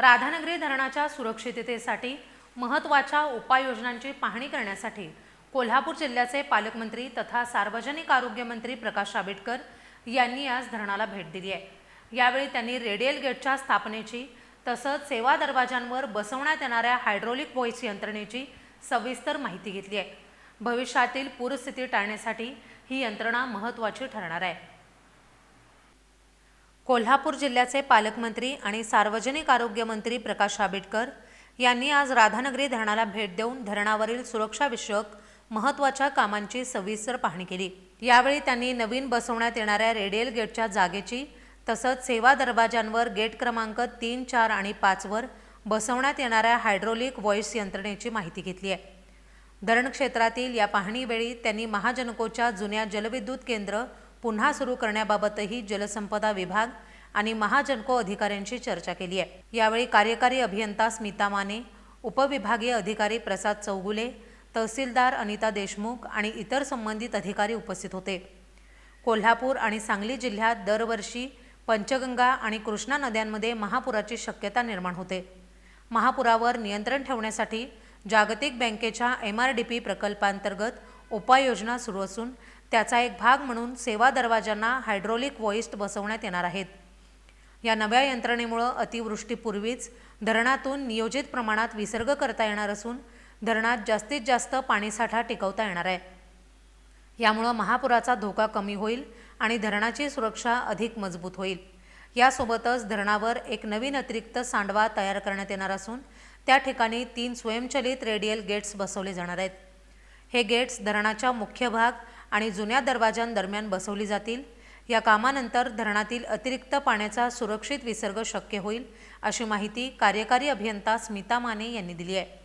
राधानगरी धरणाच्या सुरक्षिततेसाठी महत्त्वाच्या उपाययोजनांची पाहणी करण्यासाठी कोल्हापूर जिल्ह्याचे पालकमंत्री तथा सार्वजनिक आरोग्य मंत्री प्रकाश आंबेडकर यांनी आज धरणाला भेट दिली आहे. यावेळी त्यांनी रेडियल गेटच्या स्थापनेची तसंच सेवा दरवाजांवर बसवण्यात येणाऱ्या हायड्रोलिक व्हॉइस यंत्रणेची सविस्तर माहिती घेतली आहे. भविष्यातील पूरस्थिती टाळण्यासाठी ही यंत्रणा महत्त्वाची ठरणार आहे. कोल्हापूर जिल्ह्याचे पालकमंत्री आणि सार्वजनिक आरोग्य मंत्री प्रकाश आंबेडकर यांनी आज राधानगरी धरणाला भेट देऊन धरणावरील सुरक्षाविषयक महत्त्वाच्या कामांची सविस्तर पाहणी केली. यावेळी त्यांनी नवीन बसवण्यात येणाऱ्या रेडियल गेटच्या जागेची तसंच सेवा दरवाजांवर गेट क्रमांक तीन चार आणि पाचवर बसवण्यात येणाऱ्या हायड्रोलिक व्हॉइस यंत्रणेची माहिती घेतली आहे. धरण क्षेत्रातील या पाहणीवेळी त्यांनी महाजनकोच्या जुन्या जलविद्युत केंद्र पुन्हा सुरू करण्याबाबतही जलसंपदा विभाग आणि महाजनको अधिकाऱ्यांशी चर्चा केली आहे. यावेळी कार्यकारी अभियंता स्मिता माने उपविभागीय अधिकारी प्रसाद चौगुले तहसीलदार अनिता देशमुख आणि इतर संबंधित अधिकारी उपस्थित होते. कोल्हापूर आणि सांगली जिल्ह्यात दरवर्षी पंचगंगा आणि कृष्णा नद्यांमध्ये महापुराची शक्यता निर्माण होते. महापुरावर नियंत्रण ठेवण्यासाठी जागतिक बँकेच्या एम आर डी पी प्रकल्पांतर्गत उपाययोजना सुरू असून त्याचा एक भाग म्हणून सेवा दरवाजांना हायड्रोलिक वॉईस्ट बसवण्यात येणार आहेत. या नव्या यंत्रणेमुळं अतिवृष्टीपूर्वीच धरणातून नियोजित प्रमाणात विसर्ग करता येणार असून धरणात जास्तीत जास्त पाणीसाठा टिकवता येणार आहे. यामुळं महापुराचा धोका कमी होईल आणि धरणाची सुरक्षा अधिक मजबूत होईल. यासोबतच धरणावर एक नवीन अतिरिक्त सांडवा तयार करण्यात येणार असून त्या ठिकाणी तीन स्वयंचलित रेडियल गेट्स बसवले जाणार आहेत. हे गेट्स धरणाच्या मुख्य भाग आणि जुन्या दरवाजांदरम्यान बसवली जातील. या कामानंतर धरणातील अतिरिक्त पाण्याचा सुरक्षित विसर्ग शक्य होईल अशी माहिती कार्यकारी अभियंता स्मिता माने यांनी दिली आहे.